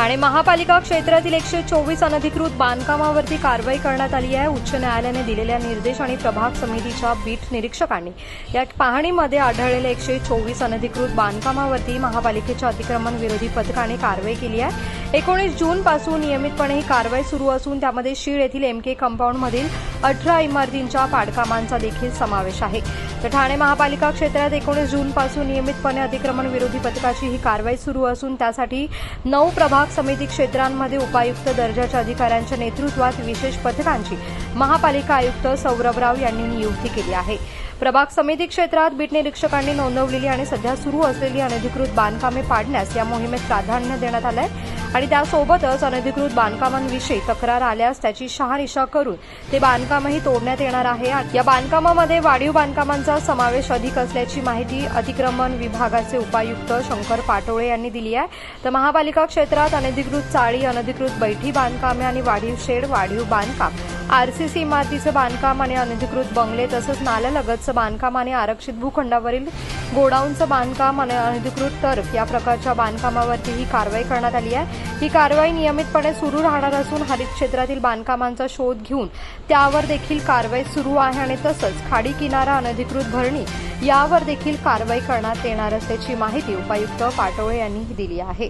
ठाणे महापालिका क्षेत्रातील एकशे चोवीस अनधिकृत बांधकामावरती कारवाई करण्यात आली आहे. उच्च न्यायालयाने दिलेल्या निर्देश आणि प्रभाग समितीच्या बीट निरीक्षकांनी. या पाहणीमध्ये आढळलेल्या एकशे चोवीस अनधिकृत बांधकामावरती महापालिकेच्या अतिक्रमण विरोधी पथकाने कारवाई केली आहे. एकोणीस जूनपासून नियमितपणे ही कारवाई सुरू असून त्यामध्ये शीळ येथील एमके कंपाऊंडमधील अठरा इमारतींच्या पाडकामांचा देखील समावेश आहे. तर ठाणे महापालिका क्षेत्रात एकोणीस जूनपासून नियमितपणे अतिक्रमण विरोधी पथकाची ही कारवाई सुरू असून त्यासाठी नऊ प्रभाग समिती क्षेत्रांमध्ये उपायुक्त दर्जाच्या अधिकाऱ्यांच्या नेतृत्वात विशेष पथकांची महापालिका आयुक्त सौरभराव यांनी नियुक्ती केली आहे. प्रभाग समिती क्षेत्रात बीट निरीक्षकांनी नोंदवलेली आणि सध्या सुरू असलेली अनधिकृत बांधकामे पाडण्यास या मोहिमेत प्राधान्य देण्यात आलं आहे आणि त्यासोबतच अनधिकृत बांधकामांविषयी तक्रार आल्यास त्याची शहानिशा करून ते बांधकामही तोडण्यात येणार आहे. या बांधकामामध्ये वाढीव बांधकामांचा समावेश अधिक असल्याची माहिती अतिक्रमण विभागाचे उपायुक्त शंकर पाटोळे यांनी दिली आहे. तर महापालिका क्षेत्रात अनधिकृत चाळी अनधिकृत बैठी बांधकामे आणि वाढीव शेड वाढीव बांधकाम आरसीसी इमारतीचं बांधकाम आणि अनधिकृत बंगले तसंच नाल्यालगतचं बांधकाम आणि आरक्षित भूखंडावरील गोडाऊनचं बांधकाम आणि अनधिकृत टर्फ या प्रकारच्या बांधकामावरती ही कारवाई करण्यात आली आहे. ही कारवाई नियमितपणे सुरू राहणार असून हरित क्षेत्रातील बांधकामांचा शोध घेऊन त्यावर देखील कारवाई सुरू आहे आणि तसंच खाडी किनारा अनधिकृत भरणी यावर देखील कारवाई करण्यात येणार असल्याची माहिती उपायुक्त पाटोळे यांनी दिली आहे.